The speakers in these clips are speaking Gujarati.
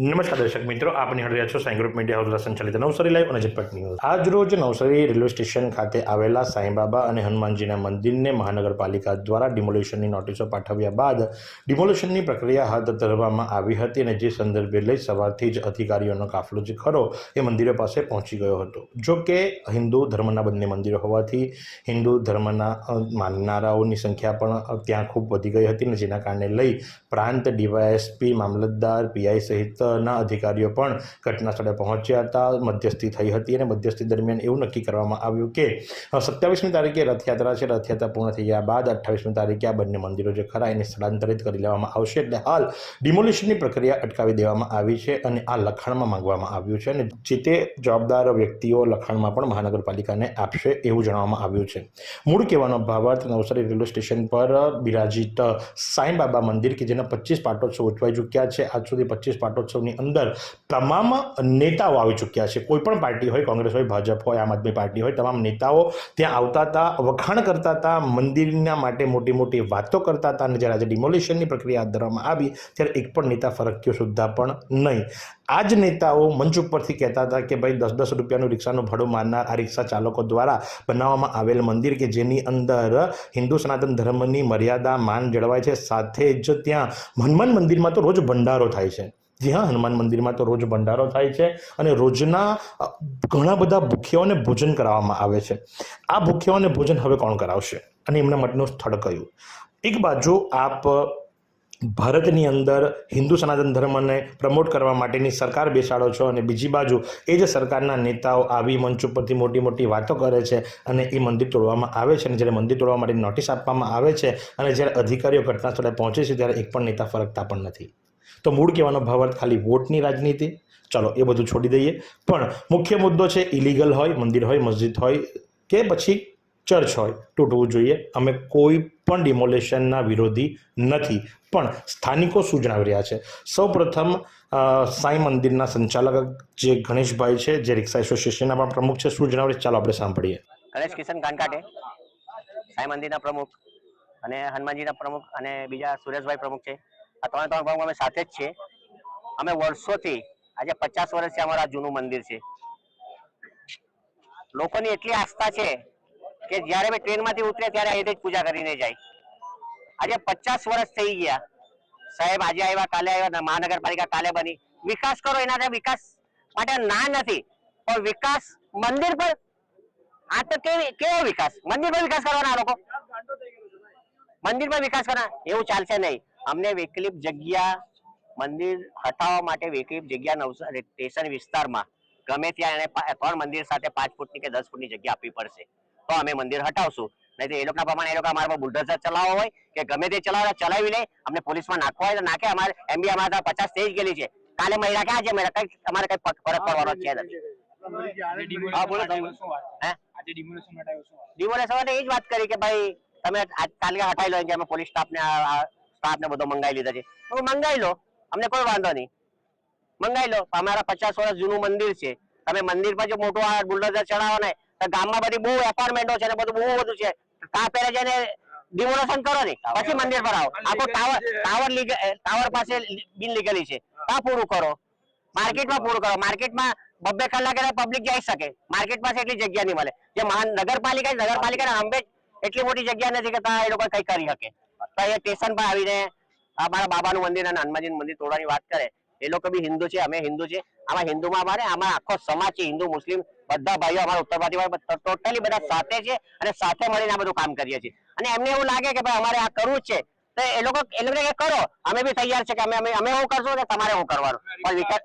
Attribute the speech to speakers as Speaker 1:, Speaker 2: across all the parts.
Speaker 1: નમસ્કાર દર્શક મિત્રો આપની નિહાળી રહ્યા છો સાઈ ગ્રુપ મીડિયા હાઉસ સંચાલિત નવસારી લાઈવ અને ઝટપટ ન્યૂઝ. આજ રોજ નવસારી રેલવે સ્ટેશન ખાતે આવેલા સાંઈબાબા અને હનુમાનજીના મંદિરને મહાનગરપાલિકા દ્વારા ડિમોલેશનની નોટિસો પાઠવ્યા બાદ ડિમોલેશનની પ્રક્રિયા હાથ ધરવામાં આવી હતી અને જે સંદર્ભે લઈ સવારથી જ અધિકારીઓનો કાફલો જે ખરો એ મંદિરો પાસે પહોંચી ગયો હતો. જો કે હિન્દુ ધર્મના બંને મંદિરો હોવાથી હિન્દુ ધર્મના માનનારાઓની સંખ્યા પણ ત્યાં ખૂબ વધી ગઈ હતી અને જેના કારણે લઈ પ્રાંત ડીવાયએસપી, મામલતદાર, પીઆઈ સહિતના અધિકારીઓ પણ ઘટના સ્થળે પહોંચ્યા હતા, મધ્યસ્થી થઈ હતી અને મધ્યસ્થી દરમિયાન એવું નક્કી કરવામાં આવ્યું કે સત્યાવીસમી તારીખે રથયાત્રા છે, રથયાત્રા પૂર્ણ થઈ ગયા બાદ અઠ્ઠાવીસમી તારીખે આ બંને મંદિરો જે ખરા એને સ્થળાંતરિત કરી લેવામાં આવશે એટલે હાલ ડિમોલિશનની પ્રક્રિયા અટકાવી દેવામાં આવી છે અને આ લખાણમાં માંગવામાં આવ્યું છે અને જે તે જવાબદાર વ્યક્તિઓ લખાણમાં પણ મહાનગરપાલિકાને આપશે એવું જણાવવામાં આવ્યું છે. મૂળ કહેવાનો ભાવાર્થ નવસારી રેલવે સ્ટેશન પર બિરાજિત સાંઈબાબા મંદિર કે જેના પચીસ પાટોત્સવ ઉજવાઈ ચૂક્યા છે, આજ સુધી પચીસ પાટોત્સવની અંદર તમામ નેતાઓ આવી ચૂક્યા છે. કોઈ પણ પાર્ટી હોય, કોંગ્રેસ હોય, ભાજપ હોય, આમ આદમી પાર્ટી હોય, તમામ નેતાઓ ત્યાં આવતા હતા, વખાણ કરતા હતા, મંદિરના માટે મોટી મોટી વાતો કરતા હતા અને જ્યારે આજે ડિમોલિશનની પ્રક્રિયા હાથ ધરવામાં આવી, ત્યારે એક પણ નેતા ફરક્યો સુદ્ધા પણ નહીં. આ જ નેતાઓ મંચ ઉપરથી કહેતા હતા કે ભાઈ દસ દસ રૂપિયાનું રિક્ષાનું ભાડું મારનાર આ રિક્ષા ચાલકો દ્વારા બનાવવામાં આવેલ મંદિર કે જેની અંદર હિન્દુ સનાતન ધર્મની મર્યાદા માન જળવાય છે, સાથે જ ત્યાં હનુમાન મંદિરમાં તો રોજ ભંડારો થાય છે. જી હા હનુમાન મંદિરમાં તો રોજ ભંડારો થાય છે અને રોજના ઘણા બધા ભૂખ્યાઓને ભોજન કરાવવામાં આવે છે. આ ભૂખ્યાઓને ભોજન હવે કોણ કરાવશે? અને એમના માટેનું સ્થળ કયું? એક બાજુ આપ ભારતની અંદર હિન્દુ સનાતન ધર્મને પ્રમોટ કરવા માટેની સરકાર બેસાડો છો અને બીજી બાજુ એ જ સરકારના નેતાઓ આવી મંચ ઉપરથી મોટી મોટી વાતો કરે છે અને એ મંદિર તોડવામાં આવે છે અને જ્યારે મંદિર તોડવા માટે નોટિસ આપવામાં આવે છે અને જ્યારે અધિકારીઓ ઘટના સ્થળે પહોંચે છે ત્યારે એક પણ નેતા ફરકતા પણ નથી. તો મૂળ કહેવાનો ભાવાર્થ ખાલી વોટની રાજનીતિ. ચલો એ બધું છોડી દઈએ. પણ મુખ્ય મુદ્દો છે ઇલીગલ હોય, મંદિર હોય, મસ્જિદ હોય કે પછી ચર્ચ હોય, તૂટવું જોઈએ. અમે કોઈ પણ ડિમોલેશનના વિરોધી નથી. પણ સ્થાનિકો શું જણાવી રહ્યા છે. સૌ પ્રથમ સાંઈ મંદિરના સંચાલક જે ગણેશભાઈ છે, જે રિક્ષા એસોસિએશનના પણ પ્રમુખ છે શું જણાવે? ચાલો આપણે સાંભળીએ.
Speaker 2: ગણેશ કિશન કાનકાટે સાંઈ મંદિરના પ્રમુખ અને હનુમાનજીના પ્રમુખ અને બીજા સુરેશભાઈ પ્રમુખ છે. આ ત્રણે ત્રણ પ્રમુખ અમે સાથે જ છીએ. અમે વર્ષોથી, આજે પચાસ વર્ષથી અમારા જૂનું મંદિર છે. લોકોની એટલી આસ્થા છે કે જ્યારે અમે ટ્રેનમાંથી ઉતરે ત્યારે અહીંથી જ પૂજા કરીને જાય. આજે પચાસ વર્ષ થઈ ગયા. સાહેબ, આજે આવ્યા, કાલે આવ્યા મહાનગરપાલિકા કાલે બની. વિકાસ કરો, એના વિકાસ માટે ના નથી. પણ વિકાસ, મંદિર પર? આ તો કેવી, કેવો વિકાસ? મંદિર પર વિકાસ કરવાના લોકો? મંદિર પર વિકાસ કરવાના? એવું ચાલશે નહીં. અમને વૈકલ્પિક જગ્યા મંદિર હટાવવા માટે વૈકલ્પિક જગ્યા નવસારી સ્ટેશન વિસ્તારમાં ગમે ત્યાં એને ત્રણ મંદિર સાથે પાંચ ફૂટની કે દસ ફૂટની જગ્યા આપવી પડશે. તો અમે મંદિર હટાવશું. નહીં તો એ લોકોના પ્રમાણે એ લોકો અમારા પર બુલડોઝર ચલાવવા હોય કે ગમે તે ચલાવે ચલાવી લે અમને પોલીસમાં નાખવા હોય તો નાખે. અમારે એમ બી અમારા પચાસ થઈ જ ગયેલી છે. કાલે મહિલા ક્યાં છે મહિલા? કઈ અમારે કઈ ફરક પડવાનો છે નથી?
Speaker 3: ડિમોલેશન
Speaker 2: એ જ વાત કરી કે ભાઈ તમે આજ કાલે હટાવી લો કે અમે પોલીસ સ્ટાફને સ્ટાફને બધો મંગાવી લીધા છે. તો મંગાવી લો અમને કોઈ વાંધો નહીં. મંગાવી લો અમારા પચાસ વર્ષ જૂનું મંદિર છે. તમે મંદિર પર જો મોટું આ બુલડોઝર ચડાવો ને તો ગામમાં બધી બહુ એપાર્ટમેન્ટો છે ને બધું બહુ બધું છે. તા પહેલા જઈને ડિમોલેશન કરો ને પછી મંદિર પર આવો. આખો ટાવર ટાવર ટાવર પાસે બિન લીગલી છે. ત્યાં પૂરું કરો. માર્કેટમાં પૂરું કરો. માર્કેટમાં બબ્બે કલાકે પબ્લિક જઈ શકે. માર્કેટ પાસે એટલી જગ્યા નહીં મળે. જે મહાન નગરપાલિકા અંબે એટલી મોટી જગ્યા નથી કે ત્યાં એ લોકો કઈ કરી શકે. તો એ સ્ટેશન પર આવીને મારા મંદિર અને હનુમાનજી મંદિર તોડવાની વાત કરે. એ લોકો બી હિન્દુ છે, અમે હિન્દુ છે આમાં હિન્દુમાં અમારે, આમાં આખો સમાજ છે, હિન્દુ, મુસ્લિમ, બધા ભાઈઓ અમારા ઉત્તર ભારતીય ટોટલી બધા સાથે છે અને સાથે મળીને આ બધું કામ કરીએ છીએ. અને એમને એવું લાગે કે ભાઈ અમારે આ કરવું જ છે. તો એ લોકો એ લોકો કરો, અમે બી તૈયાર છે કે અમે અમે હું કરશું ને તમારે હું કરવાનું? પણ વિકલ્પ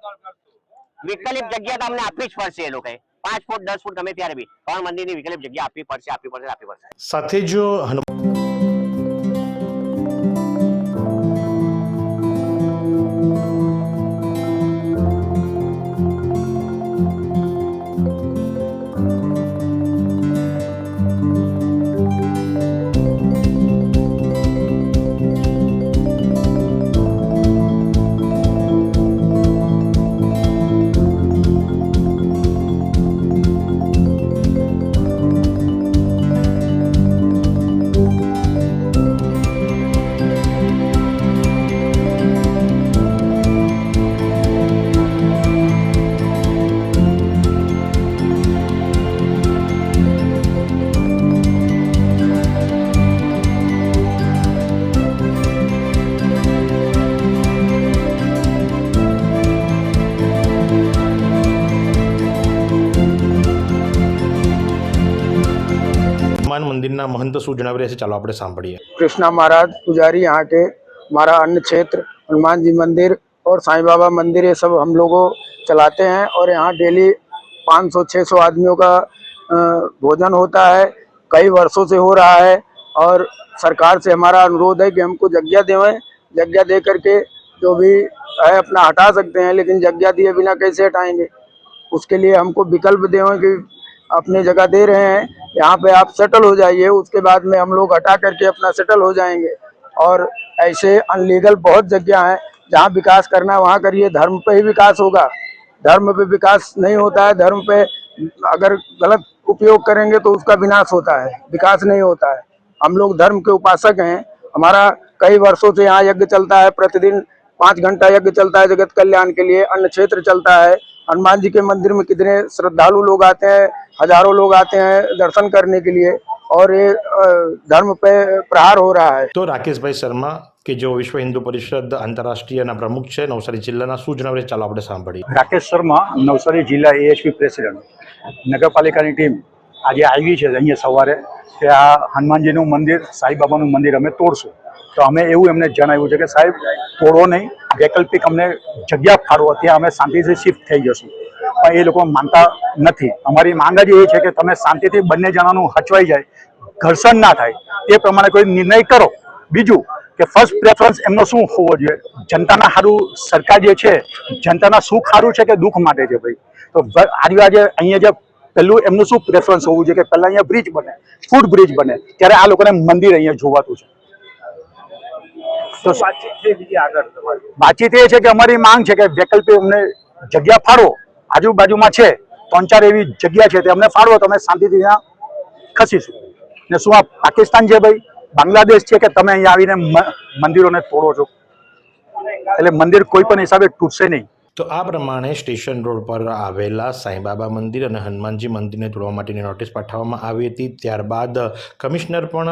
Speaker 2: વિકલ્પ જગ્યા તો અમને આપવી જ પડશે એ લોકોએ. પાંચ ફૂટ, દસ ફૂટ ગમે ત્યારે બી. ત્રણ મંદિરની વિકલ્પ જગ્યા આપવી પડશે આપવી પડશે આપવી પડશે.
Speaker 1: સાથે જ મંદિરના મહંત શું જણાવી રહ્યા છે ચાલો આપણે સાંભળીએ
Speaker 4: कृष्णा महाराज पुजारी यहाँ के हमारा अन्न क्षेत्र हनुमान जी मंदिर और साईं बाबा मंदिर ये सब हम लोगों चलाते हैं और यहाँ डेली 500-600 आदमियों का अ, भोजन होता है कई वर्षों से हो रहा है और सरकार से हमारा अनुरोध है कि हमको जगह देवें जगह दे करके जो भी है अपना हटा सकते हैं लेकिन जगह दिए बिना कैसे हटाएंगे उसके लिए हमको विकल्प देवें कि अपनी जगह दे रहे हैं, यहाँ पे आप सेटल हो जाइए, उसके बाद में हम लोग हटा करके अपना सेटल हो जाएँगे। और ऐसे अनलीगल बहुत जगह हैं, जहाँ विकास करना है, वहाँ करिए, धर्म पे ही विकास होगा। धर्म पे विकास नहीं होता है, धर्म पे अगर गलत उपयोग करेंगे तो उसका विनाश होता है, विकास नहीं होता है। हम लोग धर्म के उपासक हैं, हमारा कई वर्षों से यहाँ यज्ञ चलता है, प्रतिदिन पाँच घंटा यज्ञ चलता है जगत कल्याण के लिए, अन्न क्षेत्र चलता है। हनुमान जी के मंदिर में कितने श्रद्धालु लोग आते हैं हजारों लोग आते हैं दर्शन करने के लिए और ये अ, धर्म पे प्रहार हो रहा है
Speaker 1: તો રાકેશભાઈ શર્મા કે જેઓ વિશ્વ હિન્દુ પરિષદ આંતરરાષ્ટ્રીયના પ્રમુખ છે નવસારી જિલ્લાના શું જણાવી રહ્યા છે? ચાલો આપણે સાંભળીએ
Speaker 3: રાકેશ શર્મા નવસારી જિલ્લા એએચપી પ્રેસિડેન્ટ નગરપાલિકાની ટીમ આજે આવી છે અહીંયા સવારે કે આ હનુમાનજીનું મંદિર સાંઈબાબાનું મંદિર અમે તોડશું તો અમે એવું એમને જણાવ્યું છે કે સાહેબ તોડો નહીં વૈકલ્પિક અમને જગ્યા ફાળવો ત્યાં અમે શાંતિથી શિફ્ટ થઈ જશું પણ એ લોકો માનતા નથી. અમારી માંગ જ એ છે કે તમે શાંતિથી બંને જણાનું હચવાઈ જાય ઘર્ષણ ના થાય. તે પ્રમાણે કોઈ નિર્ણય કરો. બીજું કે ફર્સ્ટ પ્રેફરન્સ એમનો શું હોવો જોઈએ? જનતાના સારું સરકાર જે છે જનતાના સુખ સારું છે કે દુઃખ માટે છે ભાઈ? તો આજે આજે અહીંયા જે પહેલું એમનું શું પ્રેફરન્સ હોવું જોઈએ કે પહેલાં અહીંયા બ્રિજ બને ફૂડ બ્રિજ બને ત્યારે આ લોકોને મંદિર અહીંયા જોવાતું છે. તો વાતચીત એ છે કે અમારી માંગ છે કે વૈકલ્પિક અમને જગ્યા ફાળવો આજુબાજુમાં છે, ત્રણ ચાર એવી જગ્યા છે તે અમને ફાળવો, તો અમે શાંતિથી ત્યાં ખસીશું. ને શું આ પાકિસ્તાન છે ભાઈ? બાંગ્લાદેશ છે કે તમે અહીંયા આવીને મંદિરોને તોડો છો? એટલે મંદિર કોઈ પણ હિસાબે તૂટશે નહીં.
Speaker 1: તો આ પ્રમાણે સ્ટેશન રોડ પર આવેલા સાંઈબાબા મંદિર અને હનુમાનજી મંદિરને તોડવા માટેની નોટિસ પાઠવવામાં આવી હતી. ત્યારબાદ કમિશનર પણ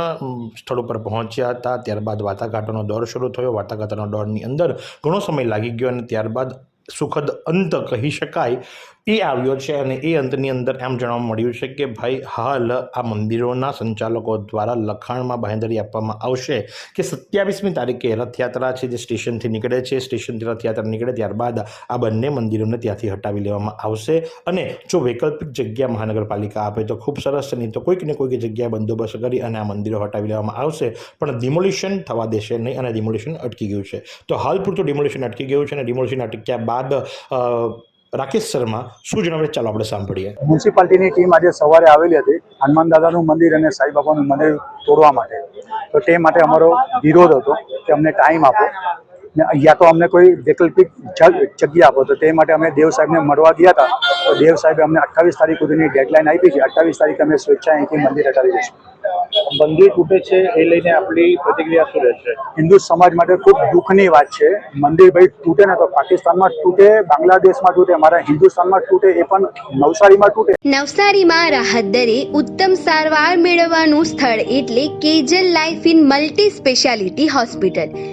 Speaker 1: સ્થળ ઉપર પહોંચ્યા હતા. ત્યારબાદ વાટાઘાટોનો દોર શરૂ થયો. વાટાઘાટોના દોરની અંદર ઘણો સમય લાગી ગયો અને ત્યારબાદ સુખદ અંત કહી શકાય. એ આવ્યો છે અને એ અંતની અંદર એમ જાણવા મળ્યું છે કે ભાઈ હાલ આ મંદિરોના સંચાલકો દ્વારા લખાણમાં બાંહેધરી આપવામાં આવશે કે સત્યાવીસમી તારીખે રથયાત્રા છે જે સ્ટેશનથી નીકળે છે, સ્ટેશનથી રથયાત્રા નીકળે ત્યારબાદ આ બંને મંદિરોને ત્યાંથી હટાવી લેવામાં આવશે. અને જો વૈકલ્પિક જગ્યા મહાનગરપાલિકા આપે તો ખૂબ સરસ છે, નહીં તો કોઈક ને કોઈક જગ્યાએ બંદોબસ્ત કરી અને આ મંદિરો હટાવી લેવામાં આવશે. પણ ડિમોલિશન થવા દેશે નહીં અને ડિમોલિશન અટકી ગયું છે. તો હાલ પૂરતું ડિમોલિશન અટકી ગયું છે અને ડિમોલિશન અટક્યા બાદ રાકેશ શર્મા, શું જણાવે ચાલો આપણે સાંભળીએ.
Speaker 3: મ્યુનિસિપાલિટીની ટીમ આજે સવારે આવેલી હતી હનુમાન દાદાનું મંદિર અને સાંઈબાબાનું મંદિર તોડવા માટે. તો તે માટે અમારો વિરોધ હતો કે અમને ટાઈમ આપો. ને અહીંયા તો અમને કોઈ વૈકલ્પિક જગ- જગ્યા આપો તો તે માટે અમે દેવ સાહેબને મળવા ગયા હતા. તો દેવ સાહેબે અમને અઠ્ઠાવીસ તારીખ સુધીની ડેડલાઇન આપી છે. અઠ્ઠાવીસ તારીખે અમે સ્વેચ્છાએ અહીંથી મંદિર હટાવી દઈશું.
Speaker 5: મંદિર તૂટે છે એ લઈને આપણી પ્રતિક્રિયા શું રહેશે?
Speaker 3: હિન્દુ સમાજ માટે ખૂબ દુઃખની વાત છે. મંદિર ભાઈ તૂટે ને તો પાકિસ્તાનમાં તૂટે બાંગ્લાદેશમાં તૂટે અમારા હિન્દુસ્તાનમાં તૂટે એ પણ નવસારીમાં તૂટે.
Speaker 6: નવસારીમાં રાહત દરે ઉત્તમ સારવાર મેળવવાનું સ્થળ એટલે Kejal life in multi speciality hospital.